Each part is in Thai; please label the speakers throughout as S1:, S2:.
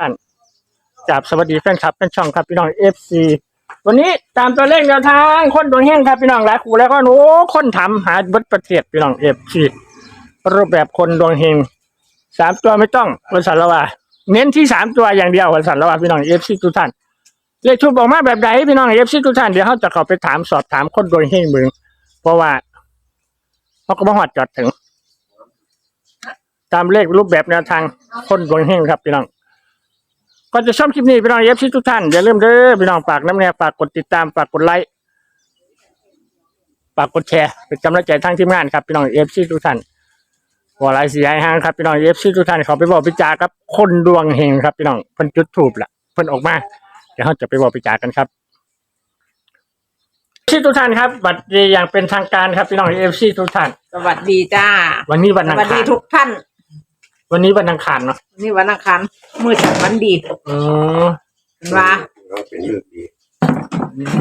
S1: ท่านจับสวัสดีแฟนคลับเป็นช่องครับพี่น้องเอฟซีวันนี้ตามตัวเลขแนวทางคนดวงเฮงครับพี่น้องหลายคู่แล้วก็โน้คนทำหาบัดประเทศพี่น้องเอฟซีรูปแบบคนดวงเฮงสามตัวไม่ต้องวันสันละว่าเน้นที่สามตัวอย่างเดียววันสันละว่าพี่น้องเอฟซีทุกท่านเลขชุบออกมาแบบใดพี่น้องเอฟซีทุกท่านเดี๋ยวเขาจะเข้าไปถามสอบถามคนดวงเฮงมึงเพราะว่าเขาก็มาหอดจอดถึง ตามเลขรูปแบบแนวทางคนดวงเฮงครับพี่น้อง ก็จะชอบคลิปนี้พี่น้องเอฟซีทุกท่านอย่าลืมเด้อพี่น้องฝากน้ำแน่ฝากกดติดตามฝากกดไลค์ฝากกดแชร์เป็นกำลังใจทางทีมงานครับพี่น้องเอฟซีทุกท่านวอลายสีไอห้างครับพี่น้องเอฟซีทุกท่านเขาไปบอกพิจาครับคนดวงเฮงครับพี่น้องเพิ่นจุดถูกละเพิ่นออกมาเดี๋ยวเราจะไปบอกพิจากันครับที่ทุกท่านครับบัตรดีอย่างเป็นทางการครับพี่น้องเอฟซีทุกท่าน
S2: สวัสดีจ้า
S1: วันนี้วัน
S2: ส
S1: อัง
S2: วัส
S1: คา
S2: ดี
S1: ร
S2: ทุกท่าน
S1: วันนี้วันอังคารเนาะ
S2: นี่วันอังคารมือจัดวันดี
S1: อืม
S2: เห็นว่า
S3: เราเป็นเรื่องดี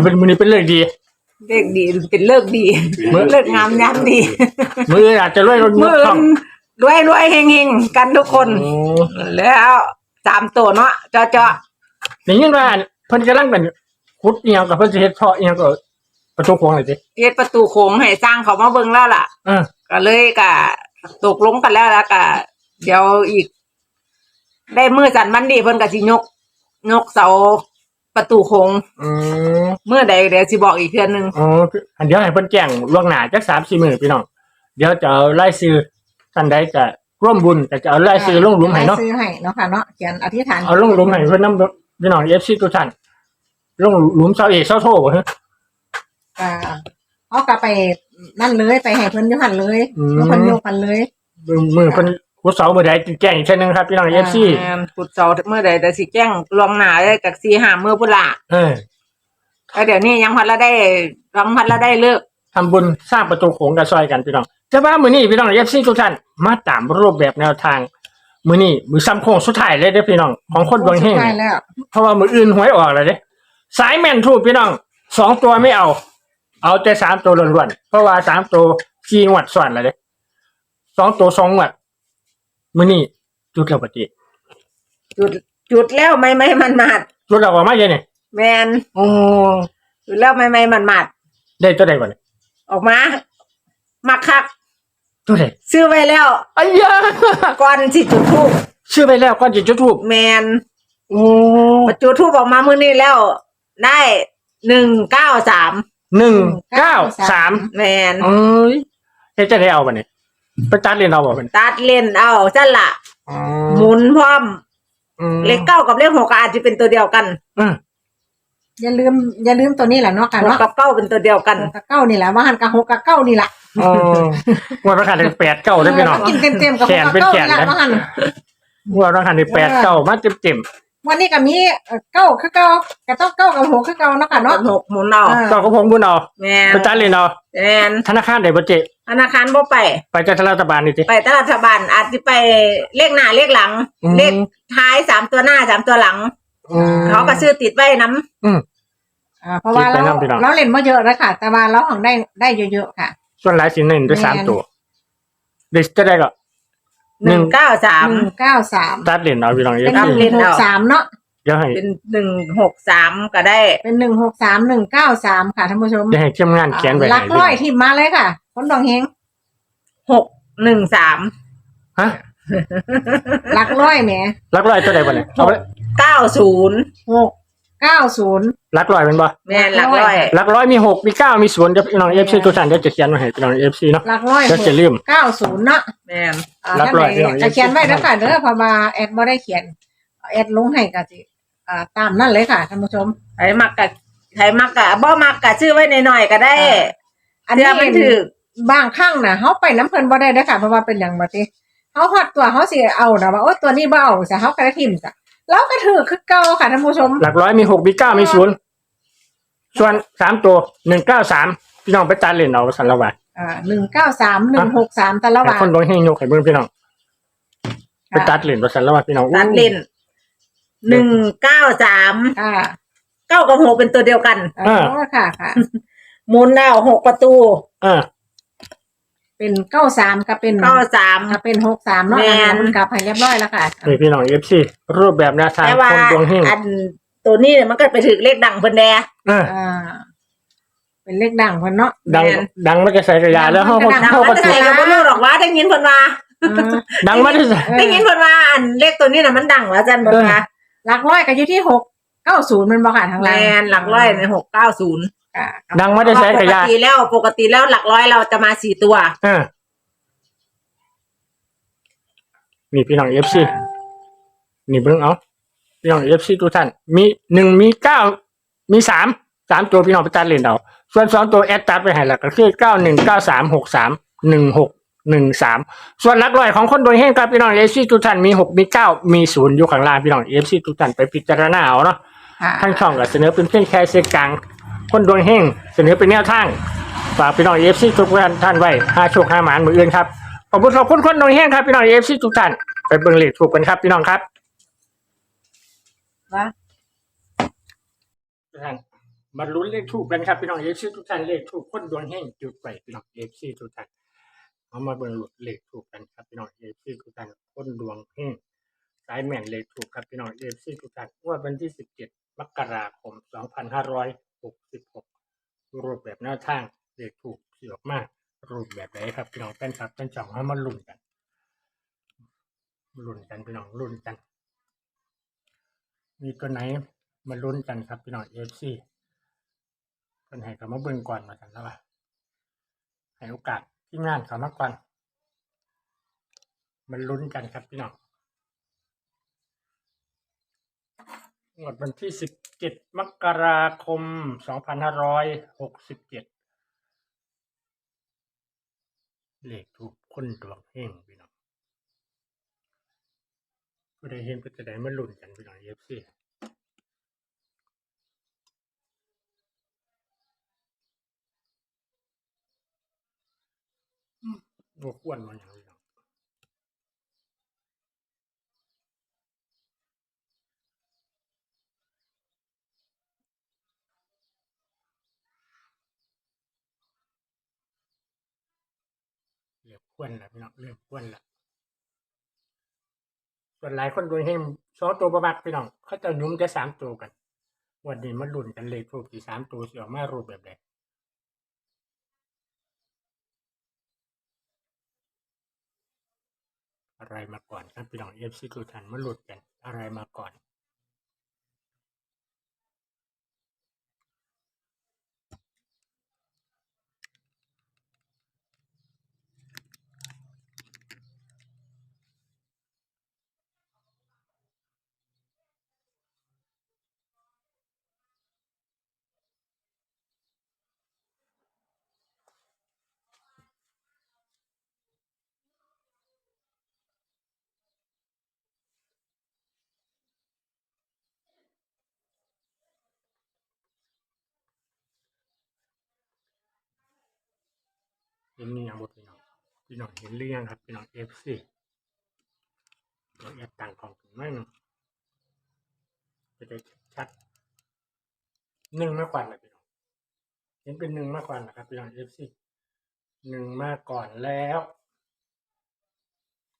S1: เป็นวันนี้เป็นเรื่องดี
S2: เลขดีเป็นเลิกดี
S1: มื้อ
S2: เลิกงามยามดี
S1: มืออาจจะรวยรถมื
S2: มื
S1: อ
S2: อ
S1: ช่อง
S2: รวยรวยเฮงเฮงกันทุกคน
S1: โอ้
S2: แล้วสามตัวเนาะเจาะเจาะ
S1: นี่ยินว่าเพิ่นกำลังเป็นขุดเอียงกับเพิ่นสิเฮ็ดเพาะเอียงก็ประตูโค้งเลยสิ
S2: เฮ็ดประตูโค้งให้สร้างเขามาเบิ่งแล้วล่ะ
S1: เออ
S2: ก็เลยกะตกลงกันแล้วแล้วก็ เดี๋ยวอีก ได้มือจันทร์วันดีเพิ่นก็สิยก ยกเสาประตูโค้ง
S1: อืม
S2: เมื่อใดเดี๋ยวสิบอกอีกเทื่อนึง
S1: อ๋ออันเดี๋ยวให้เพิ่นแจ้งล่วงหน้าจัก3-4มื้อพี่น้องเดี๋ยวจะเอารายชื่อท่านใดจะร่วมบุญแต่จะเอารายชื่อลงหลุมให้เนาะ
S4: ซื้อให้เนาะค่ะเนาะเขียนอธิษฐาน
S1: เอาลงหลุมให้เพิ่นนำพี่น้อง FC ทุกท่านลงหลุมเสาเอกเสาโทบ่ฮะ
S4: อ่าเอากลับไปนั่นเลยไปให้เพิ่นอยุหันเลย
S1: อืม
S4: ยกเพิ่นโยกกันเลย
S1: มือมือเพิ่น ขุดเสามื้อใดแจ้งอีกเทื่อนึงครับพี่น้อง FC
S2: แม่นพุดเสาเมื่อใดแต่สิแจ้งลวงหน้าได้จากสี่ห้ามื้อพุ่นละ
S1: เออ
S2: แล้วเดี๋ยวนี้ยังพัดละได้รังพัดละได้เลิก
S1: ทำบุญสร้างประตูโขงกันซอยกันพี่น้องแต่ว่ามื้อนี้พี่น้องเอฟซีทุกท่านมาตามรูปแบบแนวทาง มื้อนี้มือซ้ำโค้งสุดท้ายเลยเด้อพี่น้องของคนดวงเฮง
S4: สุดท้ายแล้ว
S1: เพราะว่ามืออื่นหวยออกแล้วเด้สายแม่นทูบพี่น้องสองตัวไม่เอา เอาแต่สามตัวล้วนๆเพราะว่าสามตัวขี่งวดส่วนแล้วเด้สองตัวสองงวด มื้อนี้จุดแล้วปฏิ
S2: จุดจุดแล้วไม่ไม่มันมาด
S1: จุดแล้วออกมาเยอะนี่
S2: แมน
S1: โอ้
S2: จุดแล้วไม่ไม่มันมาด
S1: ได้ตัวใดก่อนนี่
S2: ออกมามาคัก
S1: ตัวใด
S2: ซื้อไว้แล้ว
S1: อ้ยา
S2: ก่อนสิจุดทูบ
S1: ชื่อไปแล้วก็จะจุดทูบ
S2: แมน
S1: โอ้
S2: พอจุดทูบออกมามื้อนี้แล้ว ได้หนึ่งเก้าสาม
S1: หนึ่งเก้าสาม
S2: แมน
S1: เอ้ยเฮ็ดจะได้เอาบ่เนี่ย ไปตัดเรียนเอาบ่เป็น
S2: ตัดเล่นเอาจันละ
S1: อ๋อ
S2: หมุนพร้อม
S1: อืม
S2: เลขเก้ากับเลขหกก็อาจจะเป็นตัวเดียวกัน
S1: อืม
S4: อย่าลืมอย่าลืมตัวนี้แหละเนาะค่ะ
S2: หก
S4: เนาะ
S2: กับเก้าเป็นตัวเดียวกัน
S4: หกกับเก้านี่แหละว่าหันกับหกกับเก้านี่แหละ
S1: อ๋อว่าราคาได้แปดเก้าได้พี่น้อง
S4: กินเต็มเต็มๆกับห
S1: แข
S4: ก
S1: น
S4: กับ
S1: เป็น
S4: เก้า
S1: แขน
S4: นี่แหละ
S1: นะ
S4: ว่าหัน
S1: ว่าราคาได้แปดเก้ามาเต็มเต็ม
S4: วันนี้ก็มีเอ่อเก้าคือเก้าก็ต้องเก้ากับหกคือเก้าเนาะค่ะเนาะ
S2: หกหมุนเอา
S4: อ่า
S1: ๆต่อกับผมบุญเอา
S2: แมน
S1: ไปตัดเรียนเอา
S2: แมน
S1: ธนาคารได้บ่เจ
S2: ธนาคารบ่ไป
S1: ไปจากรัฐบาลนี่ติ
S2: ไปตลาดบาลอาจจะไปเลขหน้าเลขหลัง
S1: อืม
S2: เลขท้ายสามตัวหน้าสามตัวหลัง
S1: อืม
S2: เขาก็ซื้อติดไว้น้
S1: อืม
S4: อ่าเพราะว่า
S1: คิดไป
S4: เรา
S1: นำพี่น้อง
S4: เราเล่นมาเยอะแล้วค่ะ แต่ว่าเราของได้ได้เยอะๆค่ะ
S1: ส่วนหลายสิเน้นด้วยสาม
S4: แม่น
S1: ตัวเด็กจะได้ก็ำ
S2: หนึ่งเก้าสาม
S4: หนึ่งเก้าสาม
S1: ตัดเรียนเอาพี่น้องเอ
S4: เป็น
S1: ฟ
S4: ห
S1: ซี
S4: นึ่งหกสามเนาะ
S1: เดี๋ยวให้
S2: เป็นหนึ่งหกสามก็ได้
S4: เป็นหนึ่งหกสามหนึ่งเก้าสามค่ะท่านผู้ชม
S1: เดี๋ยวให้ทีมงานเขียนไว้
S4: ลั
S1: ให้
S4: กร้อยทิมมาเลยค่ะ คนดองเฮง
S2: หกหนึ่งสาม
S1: ฮะ
S4: ลักร้อยแหม
S1: ลักร้อยตัวใดบ่เนี่ยเอาไว้
S2: เก้าศูนย์
S4: หก เก้าศูนย์
S1: ลักร้อยเป็นบ่
S2: แม่นหลักร้อย
S1: หลักร้อยมีหกมีเก้ามีศูนย์จะพี่น้องเอฟซีตัวท่านเดี๋ยวจะเขียนมาให้พี่น้องเอฟซีเนาะ
S4: ลักร้อย
S1: เดี๋ยวจะลืม
S4: เก้าศูนย์เนาะ
S2: แม่น
S4: อ่า
S1: ลัก
S4: ท่าน
S1: ร้
S4: ไห
S1: อนยพี่น้อง
S4: จะเขียนไว้แล้วค่ะเด้อเพอมาแอดบ่ได้เขียนแอดลงให้ก็สิอ่าตามนั่นเลยค่ะท่านผู้ชม
S2: ใครมักกะใครมักกะบ่มักกะซื้อไว้หน่อยๆก็ได้
S4: อันนี้
S2: เดี๋ยวมันถือ
S4: บางครั้งน่ะเฮาไปน้ำเพิ่นบ่ได้เด้อค่ะเพราะว่าเป็นหยังบัดนี้เฮาฮอดตัวเฮาสิเอานะว่าโอ้ตัวนี้บ่เอาซะเฮาก็ได้ทิ่มซะ แล้วก็ถือคือเก่าค่ะท่านผู้ชม
S1: หลักร้อยมีหกมีเก้ามีศูนย์ส่วนสามตัวหนึ่งเก้าสามพี่น้องไปตัดเล่นเอาสันละวา
S4: อ่า193 163แต่ละ
S1: แต่
S4: ว่า
S1: คนโดนให้ยกให้เบิ่งพี่น้องไปตัดเล่นว่าสันละวาพี่น้อง
S2: ตัดเล่นหนึ่งเก้าสาม
S4: ค่ะ
S2: เก้ากับหกเป็นตัวเดียวกัน
S4: อ๋อค่ะค่ะ
S2: หมุนแล้วหกประตู
S1: เออ
S4: เป็นเก้าสามกับเป็น
S2: เก้าสาม
S4: กับเป็นหกสามเนาะ
S2: แม่
S4: อัน
S2: น
S4: นั้นกับให้เรียบร้อยแล้วค่ะ
S1: นี่พี่น้องเอฟซีรูปแบบแนวทาง
S2: แต่ว่า
S1: คนดวงเฮง
S2: อันตัวนี้มันก็ไปถึงเลขดังเพิ่นแด
S1: เออ
S4: อ่า เป็นเลขดังเพิ่นเนาะ
S1: ดัง
S2: แม่น
S1: ดังไม่จะใส่กระยาแล้ว
S4: ดั
S1: เขา
S4: ง
S1: เขา
S2: ดัง
S1: เขา
S2: มั
S1: ก็
S2: นจะ
S1: ถื
S2: ใส่
S1: อ
S2: กับบ่รู้หรอกว่าได้ยินเพิ่นว่า
S4: อ่า
S1: ดังไม่ได้ใส่
S4: เออ
S2: ได้ยินเพิ่นว่าอันเลขตัวนี้น่ะมันดังว่าจันเพิ่นว่า
S4: หลักร้อยก็อยู่ที่หกเก้าศูนย์มันบ่ค่ะทาง
S2: แม
S4: ล่าง
S2: นหลักร้อยในหกเก้าศูนย์
S4: อ่า
S1: ดังไม่ได้ใส่ก
S2: ป
S1: ระ
S2: ก
S1: ยา
S2: ติแล้วปกติแล้วหลักร้อยเราจะมาสี่ตัว
S1: เออนี่พี่น้องเอฟซีนี่เบิ่งเอาพี่น้องเอฟซีทุกท่านมีหนึ่งมีเก้ามีสามสามตัวพี่น้องไปตัดเล่นเอาส่วนสองตัวแอดตัดไปให้แล้วก็คือเก้าหนึ่งเก้าสามหกสามหนึ่งหกหนึ่งสามส่วนหลักร้อยของคนโดยเฮงครับพี่น้องเอฟซีทุกท่านมีหกมีเก้ามีศูนย์อยู่ข้างล่างพี่น้องเอฟซีทุกท่านไปพิจารณาเอาเนาะ
S4: ค่ะ
S1: ทางช่องก็เสนอเป็นเพียงแค่เสียงกลาง คนดวงเฮงเสนอเป็นแนวทางฝากพี่น้องเอฟซีทุกท่านท่านไว้ห้าโชคห้าหมานมืออื่นครับขอบคุณขอบคุณคนดวงเฮงครับพี่น้องเอฟซีทุกท่านไปเบิ่งเลขถูกกันครับพี่น้องครับ
S4: ว่า
S1: ทุกท่านมาลุ้นเลขถูกกันครับพี่น้องเอฟซีทุกท่านเลขถูกคนดวงเฮงจุดไปพี่น้องเอฟซีทุกท่านเอามาเบิ่งเลขถูกกันครับพี่น้องเอฟซีทุกท่านคนดวงเฮงสายแม่นเลขถูกครับพี่น้องเอฟซีทุกท่านงวดวันที่สิบเจ็ดมกราคมสองพันห้าร้อยหกสิบหก รูปแบบแนวทางเลขถูกเสียออกมากรูปแบบไหนครับพี่น้องแฟนคลับแฟนจ่องให้มาลุ้นกันลุ้นกันพี่น้องลุ้นกัน มีตัวไหนมาลุ้นกันครับพี่น้องเอฟซีคนให้เขามาเบิ่งก่อนมากันแล้วว่าให้โอกาสที่งานเขามาก่อนมันลุ้นกันครับพี่น้อง งวดวันที่สิบเจ็ดมกราคมสองพันห้าร้อยหกสิบเจ็ดเลขถูกคนดวงเฮงพี่น้องผู้ใดเห็นก็จะได้มาลุ้นกันพี่น้องเอฟซีโอ้วรมันอย่างพี่น้องเรียบ ควรแล้วพี่น้องเรียบควรแล้วส่วนหลายคนดวงเฮงสองตัวประมาณพี่น้องเขาจะหนุ่มจะสามตัวกัน วันนี้มาลุ้นกันเลขถูกที่สามตัวเสียออกมารูปแบบใดอะไรมาก่อนครับพี่น้องเอฟซีทุกท่านมาลุ้นกันอะไรมาก่อน เห็นนี่ยังบดพี่น้องพี่น้องเห็นหรือยังครับพี่น้องเอฟซีเราอยากต่างของถึงไหมงจะได้ชัดหนึ่งมากกว่าเลยพี่น้องเห็นเป็นหนึ่งมากกว่านะครับพี่น้องเอฟซีหนึ่งมาก่อนแล้ว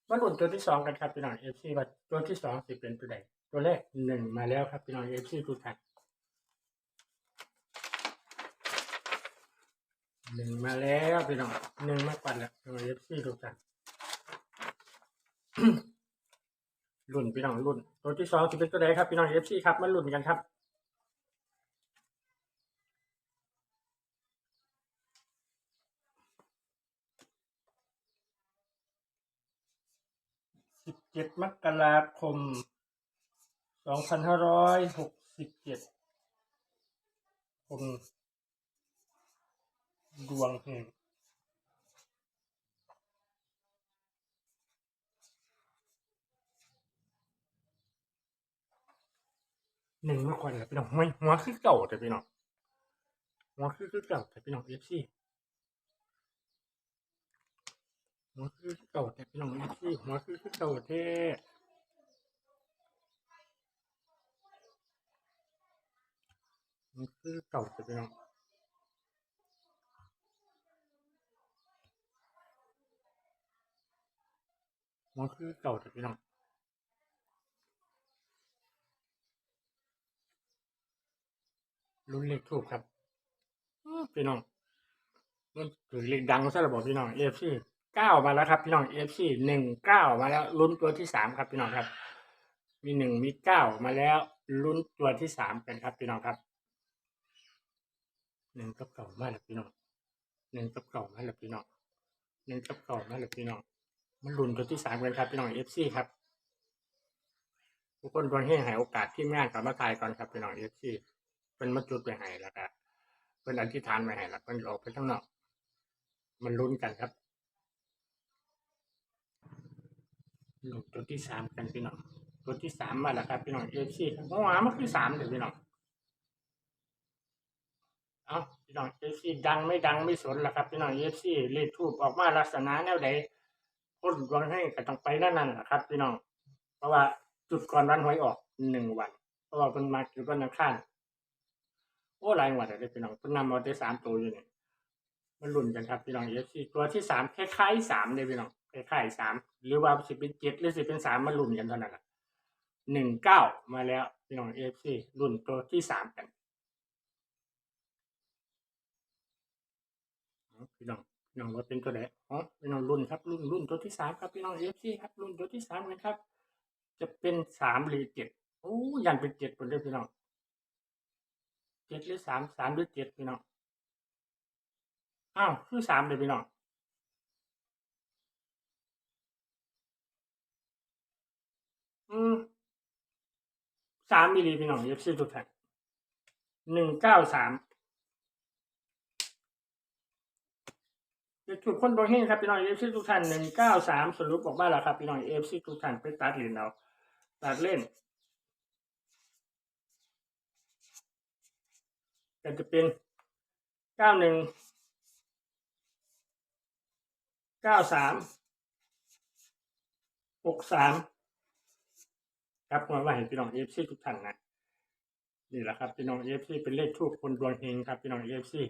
S1: มาลุ้นตัวที่สองกันครับพี่น้องเอฟซีว่าตัวที่สองสิเป็นตัวใดตัวแรกหนึ่งมาแล้วครับพี่น้องเอฟซีทุกท่าน หนึ่งมาแล้วพี่น้องหนึ่งมากกว่าแล้วพี่น้องเอฟซีทุกท่านรุ่นพี่น้องรุ่น ตัวที่สองสิเป็นตัวใดครับพี่น้องเอฟซีครับมารุ่นกันครับสิบเจ็ดมกราคมสองพันห้าร้อยหกสิบเจ็ดคน ดวงเฮงหนึ่งเมากกว่าเลยพี่น้องไม่หัวคือเก่าแต่พี่น้องหัวคือคือเก่าแต่พี่น้องเอฟซีหัวคือคือเก่าแต่พี่น้องเอฟซีหัวคือคือเก่าแท้หัวคือเก่าแต่พี่น้อง มันคือเก่าแต่พี่น้องรุ่นเลขทูบครับพี่น้องมันถือเลขดังซะระบอกพี่น้องเอฟซีเก้ามาแล้วครับ พี่น้องเอฟซีหนึ่งเก้ามาแล้วลุ้นตัวที่สามครับ พี่น้องครับ มีหนึ่งมีเก้ามาแล้วลุ้นตัวที่สามกันครับ พี่น้องครับหนึ่งกับเก่ามาแล้วพี่น้องหนึ่งกับเก่ามาแล้วพี่น้องหนึ่งกับเก่ามาแล้วพี่น้อง มันหลุนตัวที่สามกันครับพี่น้องเอฟซีครับทุกคนดวงเฮงให้โอกาสที่งานกลับมาทายก่อนครับพี่น้องเอฟซีเป็นมาจุดไปให้แล้วก็เป็นอธิษฐานไปให้แล้วมันออกไปข้างนอก มันลุ้นกันครับหลุนตัวที่สามกันพี่น้องตัวที่สามมาแล้วครับพี่น้องเอฟซีครับเมื่อวานมันคือสามเดี๋ยวพี่น้องเอาพี่น้องเอฟซีดังไม่ดังไม่สนแล้วครับพี่น้องเอฟซีเลขทูบออกมาลักษณะแนวใด คนดวงให้ก็ต้องไปนั่นนั่นแหละครับ พี่น้อง เพราะว่าจุดก่อนวันหวยออกหนึ่งวัน เพราะว่าเป็นมาจุดวันอังคารโอ้หลายวันเลยพี่น้องเพิ่นนำเอาได้สามตัวอยู่เนี่ยมันลุ้นกันครับพี่น้องเอฟซีตัวที่สามคล้ายๆสามเลยพี่น้องคล้ายๆสามหรือว่าสิบเป็นเจ็ดหรือสิบเป็นสามมาลุ้นกันเท่านั้นแหละหนึ่งเก้ามาแล้วพี่น้องเอฟซีรุ่นตัวที่สามกันเอาพี่ น้องว่าเป็นตัวไหนอ๋อพี่น้องรุ่นครับรุ่นรุ่นตัวที่สามครับพี่น้องเอฟซีครับรุ่นตัวที่สามกันครับ จะเป็นสามหรือเจ็ดโอ้ยันเป็นเจ็ดคนเลยพี่น้องเจ็ดหรือสามสามหรือเจ็ดพี่น้องอ้าวคือสามเลยพี่น้องอืมสามมิลลิพี่น้องเอฟซีทุกท่านหนึ่งเก้าสาม จะถูกคนบางแห่งครับพี่น้องเอฟซีทุกท่านหนึ่งเก้าสามสรุปออกมาแล้วครับพี่น้องเอฟซีทุกท่านไปตัดเหรียญเอาตัดเล่นก็จะเป็นเก้าหนึ่งเก้าสามหกสามครับมาว่าเห็นพี่น้องเอฟซีทุกท่านนะนี่แหละครับพี่น้องเอฟซีเป็นเลขทูบคนดวงเฮงครับพี่น้องเอฟซี